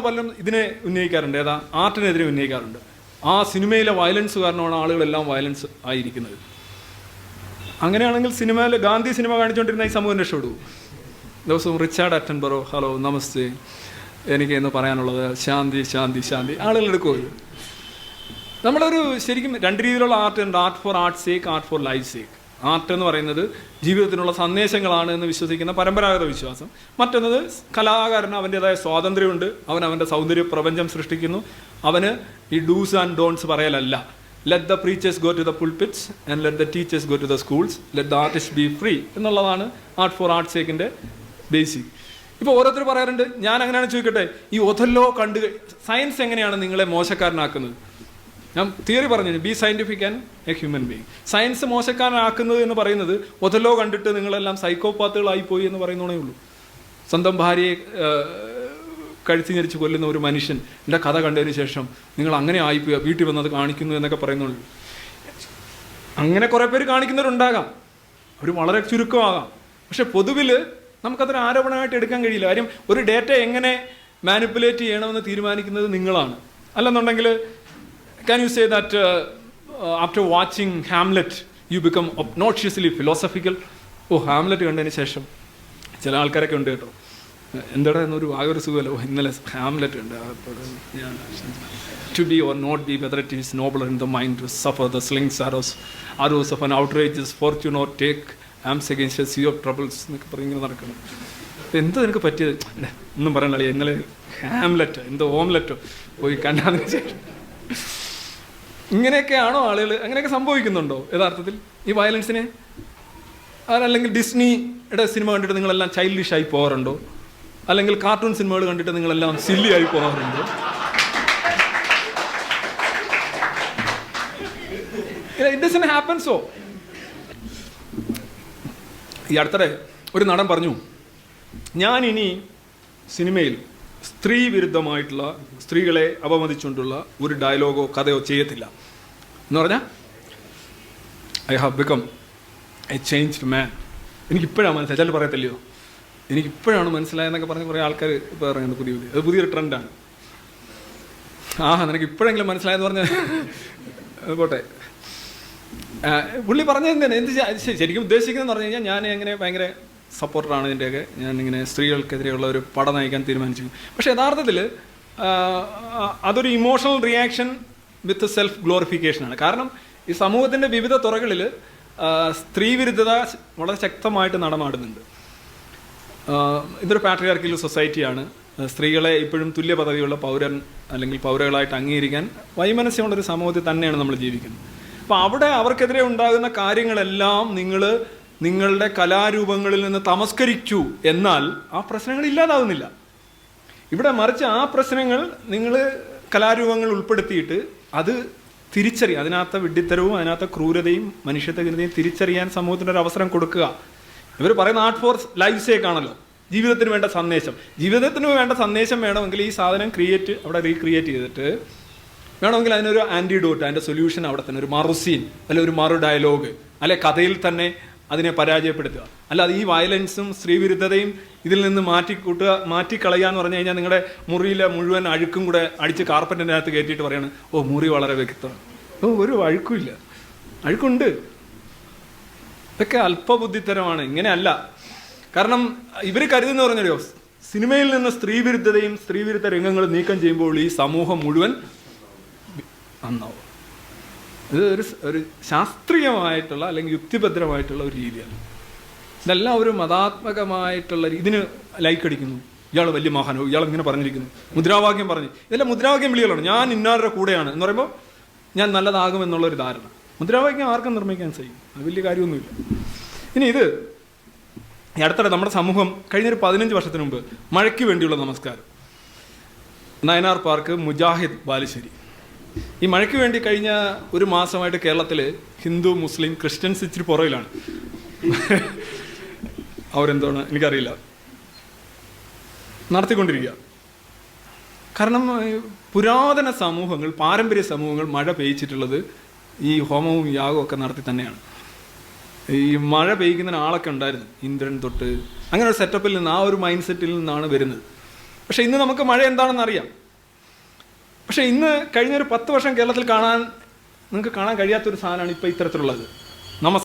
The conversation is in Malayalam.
പലരും ഇതിനെ ഉന്നയിക്കാറുണ്ട്? ഏതാ ആർട്ടിനെതിരെ ഉന്നയിക്കാറുണ്ട്? ആ സിനിമയിലെ വയലൻസ് കാരണമാണ് ആളുകളെല്ലാം വയലൻസ് ആയിരിക്കുന്നത്. അങ്ങനെയാണെങ്കിൽ സിനിമയിൽ ഗാന്ധി സിനിമ കാണിച്ചുകൊണ്ടിരുന്ന ഈ സമൂഹം രക്ഷപ്പെടൂ ദിവസവും റിച്ചാർഡ് അറ്റൻബറോ ഹലോ നമസ്തേ. എനിക്ക് എന്ന് പറയാനുള്ളത് ശാന്തി ശാന്തി ശാന്തി. ആളുകൾ എടുക്കുമോ നമ്മളൊരു ശരിക്കും രണ്ട് രീതിയിലുള്ള ആർട്ട് ഉണ്ട്. Art for art sake art for life sake. Art എന്ന് പറയുന്നത് ജീവിതത്തിനുള്ള സന്ദേശങ്ങളാണ് എന്ന് വിശ്വസിക്കുന്ന പരമ്പരാഗത വിശ്വാസം. മറ്റൊന്നത് കലാകാരന് അവന്റെതായ സ്വാതന്ത്ര്യമുണ്ട്. അവൻ അവന്റെ സൗന്ദര്യ പ്രപഞ്ചം സൃഷ്ടിക്കുന്നു. അവന് ഈ do's and don'ts പറയലല്ല. Let the preachers go to the pulpits and let the teachers go to the schools let the artist be free എന്നുള്ളതാണ് ആർട്ട് ഫോർ ആർട്ട് സേക്കിന്റെ ബേസിക് ഇപ്പോൾ ഓരോരുത്തർ പറയാറുണ്ട് ഞാൻ അങ്ങനെയാണ് ചോദിക്കട്ടെ? ഈ ഒഥല്ലോ കണ്ട് സയൻസ് എങ്ങനെയാണ് നിങ്ങളെ മോശക്കാരനാക്കുന്നത്? ഞാൻ തിയറി പറഞ്ഞു be scientific and a human being science മോശക്കാരനാക്കുന്നത് എന്ന് പറയുന്നത് ഒതല്ലോ കണ്ടിട്ട് നിങ്ങളെല്ലാം സൈക്കോപാത്തുകളായി പോയി എന്ന് പറയുന്നതേ ഉള്ളൂ. സ്വന്തം ഭാര്യയെ കഴുത്തി ഞെരിച്ച് കൊല്ലുന്ന ഒരു മനുഷ്യൻ എന്റെ കഥ കണ്ടതിന് ശേഷം നിങ്ങൾ അങ്ങനെ ആയിപ്പോയി വീട്ടിൽ വന്നത് കാണിക്കുന്നു എന്നൊക്കെ പറയുന്നുള്ളൂ. അങ്ങനെ കുറേ പേര് കാണിക്കുന്നവരുണ്ടാകാം. ഒരു വളരെ ചുരുക്കമാകാം. പക്ഷെ പൊതുവിൽ നമുക്കതൊരു ആരോപണമായിട്ട് എടുക്കാൻ കഴിയില്ല. കാര്യം ഒരു ഡേറ്റ എങ്ങനെ മാനിപ്പുലേറ്റ് ചെയ്യണമെന്ന് തീരുമാനിക്കുന്നത് നിങ്ങളാണ്. അല്ലെന്നുണ്ടെങ്കിൽ can you say that uh, uh, after watching Hamlet, you become obnoxiously philosophical? ഓ ഹാംലെറ്റ് കണ്ടതിന് ശേഷം ചില ആൾക്കാരൊക്കെ ഉണ്ട് കേട്ടോ. എന്താടാ എന്നൊരു ആകെ സുഖമല്ല. ഇന്നലെ ഹാംലെറ്റ് ഉണ്ട് to be or not be whether it is noble in the mind to suffer the slings arrows arrows of an outrageous fortune or take arms against sea of troubles എന്നൊക്കെ പറഞ്ഞ് ഇങ്ങനെ നടക്കണം. എന്തോ എനിക്ക് പറ്റിയത്? ഒന്നും പറയണല്ലേ ഇന്നലെ ഹാംലെറ്റ് എന്തോ ഓംലെറ്റോ പോയി കണ്ടതിന് ശേഷം. ഇങ്ങനെയൊക്കെയാണോ ആളുകൾ അങ്ങനെയൊക്കെ സംഭവിക്കുന്നുണ്ടോ യഥാർത്ഥത്തിൽ? ഈ വയലൻസിനെ അതല്ലെങ്കിൽ ഡിസ്നിയുടെ സിനിമ കണ്ടിട്ട് നിങ്ങളെല്ലാം ചൈൽഡിഷ് ആയി പോകാറുണ്ടോ? അല്ലെങ്കിൽ കാർട്ടൂൺ സിനിമകൾ കണ്ടിട്ട് നിങ്ങളെല്ലാം സില്ലി ആയി പോകാറുണ്ടോ ഇറ്റ് ഹാപ്പൻസോ ഈ അടുത്തിടെ ഒരു നടൻ പറഞ്ഞു ഞാൻ ഇനി സിനിമയിൽ സ്ത്രീ വിരുദ്ധമായിട്ടുള്ള സ്ത്രീകളെ അപമതിച്ചുകൊണ്ടുള്ള ഒരു ഡയലോഗോ കഥയോ ചെയ്യത്തില്ല. എന്ന് പറഞ്ഞാൽ I have become a changed man എനിക്കിപ്പോഴാണ് മനസ്സിലായി ചില പറയത്തില്ലയോ? എനിക്കിപ്പോഴാണ് മനസ്സിലായെന്നൊക്കെ പറഞ്ഞ് കുറേ ആൾക്കാർ ഇപ്പോൾ പറയുന്നത് പുതിയ പുതിയ. അത് പുതിയൊരു ട്രെൻഡാണ്. ആഹാ നിനക്ക് ഇപ്പോഴെങ്കിലും മനസ്സിലായെന്ന് പറഞ്ഞാൽ അത് പോട്ടെ. പുള്ളി പറഞ്ഞത് എന്താണ് എന്ത് ശരിക്കും ഉദ്ദേശിക്കുന്നതെന്ന് പറഞ്ഞു കഴിഞ്ഞാൽ ഞാൻ എങ്ങനെ ഭയങ്കര സപ്പോർട്ടറാണ് ഇതിന്റെയൊക്കെ. ഇങ്ങനെ സ്ത്രീകൾക്കെതിരെയുള്ള ഒരു പട നയിക്കാൻ തീരുമാനിച്ചു പക്ഷേ യഥാർത്ഥത്തിൽ അതൊരു ഇമോഷണൽ റിയാക്ഷൻ വിത്ത് സെൽഫ് ഗ്ലോറിഫിക്കേഷനാണ് കാരണം ഈ സമൂഹത്തിന്റെ വിവിധ തുറകളിൽ സ്ത്രീവിരുദ്ധത വളരെ ശക്തമായിട്ട് നടമാടുന്നുണ്ട്. ഇതൊരു പാട്രിയാർക്കിൽ സൊസൈറ്റിയാണ് സ്ത്രീകളെ ഇപ്പോഴും തുല്യ പദവിയുള്ള പൗരൻ അല്ലെങ്കിൽ പൗരകളായിട്ട് അംഗീകരിക്കാൻ വൈമനസ്യമുള്ളൊരു സമൂഹത്തിൽ തന്നെയാണ് നമ്മൾ ജീവിക്കുന്നത്. അപ്പോൾ അവിടെ അവർക്കെതിരെ ഉണ്ടാകുന്ന കാര്യങ്ങളെല്ലാം നിങ്ങൾ നിങ്ങളുടെ കലാരൂപങ്ങളിൽ നിന്ന് തമസ്കരിച്ചു എന്നാൽ ആ പ്രശ്നങ്ങൾ ഇല്ലാതാവുന്നില്ല. ഇവിടെ മറിച്ച് ആ പ്രശ്നങ്ങൾ നിങ്ങൾ കലാരൂപങ്ങൾ ഉൾപ്പെടുത്തിയിട്ട് അത് തിരിച്ചറിയാം അതിനകത്ത് വിഡ്ഢിത്തരവും അതിനകത്ത് ക്രൂരതയും മനുഷ്യത്വകൃതയും തിരിച്ചറിയാൻ സമൂഹത്തിന്റെ ഒരു അവസരം കൊടുക്കുക. ഇവർ പറയുന്ന ആർട്ട് ഫോർ ലൈഫ് സേക്ക് ആണല്ലോ. ജീവിതത്തിന് വേണ്ട സന്ദേശം. ജീവിതത്തിന് വേണ്ട സന്ദേശം വേണമെങ്കിൽ ഈ സാധനം ക്രിയേറ്റ് അവിടെ റീക്രിയേറ്റ് ചെയ്തിട്ട് വേണമെങ്കിൽ അതിനൊരു ആന്റിഡോട്ട് അതിന്റെ സൊല്യൂഷൻ അവിടെ തന്നെ ഒരു മറുസീൻ അല്ലെ ഒരു മറു ഡയലോഗ് അല്ലെ കഥയിൽ തന്നെ അതിനെ പരാജയപ്പെടുത്തുക. അല്ലാതെ ഈ വയലൻസും സ്ത്രീവിരുദ്ധതയും ഇതിൽ നിന്ന് മാറ്റി കൂട്ടുക മാറ്റിക്കളയുക എന്ന് പറഞ്ഞു കഴിഞ്ഞാൽ നിങ്ങളുടെ മുറിയിലെ മുഴുവൻ അഴുക്കും കൂടെ അടിച്ച് കാർപ്പറ്റിന്റെ അകത്ത് കയറ്റിയിട്ട് പറയാണ് ഓ മുറി വളരെ വ്യക്തമാണ്. ഓ ഒരു അഴുക്കുമില്ല അഴുക്കുണ്ട്. ഇതൊക്കെ അല്പബുദ്ധിത്തരമാണ്. ഇങ്ങനെയല്ല. കാരണം ഇവർ കരുതെന്ന് പറഞ്ഞല്ലോ സിനിമയിൽ നിന്ന് സ്ത്രീവിരുദ്ധതയും സ്ത്രീവിരുദ്ധ രംഗങ്ങളും നീക്കം ചെയ്യുമ്പോൾ ഈ സമൂഹം മുഴുവൻ നന്നാവും. ഇത് ഒരു ഒരു ശാസ്ത്രീയമായിട്ടുള്ള അല്ലെങ്കിൽ യുക്തിഭദ്രമായിട്ടുള്ള ഒരു രീതിയാണ്. ഇതെല്ലാം ഒരു മതാത്മകമായിട്ടുള്ള ഇതിന് ലൈക്ക് അടിക്കുന്നു. ഇയാൾ വലിയ മഹാനോ ഇയാൾ ഇങ്ങനെ പറഞ്ഞിരിക്കുന്നു. മുദ്രാവാക്യം പറഞ്ഞു. ഇതെല്ലാം മുദ്രാവാക്യം വിളികളാണ്. ഞാൻ ഇന്നാരുടെ കൂടെയാണ് എന്ന് പറയുമ്പോൾ ഞാൻ നല്ലതാകും എന്നുള്ളൊരു ധാരണ. മുദ്രാവാക്യം ആർക്കും നിർമ്മിക്കാൻ സാധിക്കും. അത് വലിയ കാര്യമൊന്നുമില്ല. ഇനി ഇത് അടുത്തിടെ നമ്മുടെ സമൂഹം കഴിഞ്ഞൊരു പതിനഞ്ച് വർഷത്തിന് മുമ്പ് മഴയ്ക്ക് വേണ്ടിയുള്ള നമസ്കാരം. നയനാർ പാർക്ക് മുജാഹിദ് ബാലുശ്ശേരി. ഈ മഴയ്ക്ക് വേണ്ടി കഴിഞ്ഞ ഒരു മാസമായിട്ട് കേരളത്തിൽ ഹിന്ദു മുസ്ലിം ക്രിസ്ത്യൻസ് ഇച്ചിരി പുറകിലാണ്. അവരെന്താണ്? എനിക്കറിയില്ല. നടത്തിക്കൊണ്ടിരിക്കുക. കാരണം പുരാതന സമൂഹങ്ങൾ പാരമ്പര്യ സമൂഹങ്ങൾ മഴ പെയ്ച്ചിട്ടുള്ളത് ഈ ഹോമവും യാഗവും ഒക്കെ നടത്തി തന്നെയാണ്. ഈ മഴ പെയ്യ്ക്കുന്ന ആളൊക്കെ ഉണ്ടായിരുന്നു ഇന്ദ്രൻ തൊട്ട്. അങ്ങനെ ഒരു സെറ്റപ്പിൽ നിന്ന് ആ ഒരു മൈൻഡ് സെറ്റിൽ നിന്നാണ് വരുന്നത്. പക്ഷേ ഇന്ന് നമുക്ക് മഴ എന്താണെന്ന് അറിയാം. പക്ഷേ ഇന്ന് കഴിഞ്ഞൊരു പത്ത് വർഷം കേരളത്തിൽ കാണാൻ നിങ്ങൾക്ക് കാണാൻ കഴിയാത്തൊരു സാധനമാണ് ഇപ്പോൾ ഇത്തരത്തിലുള്ളത്. നമസ്കാരം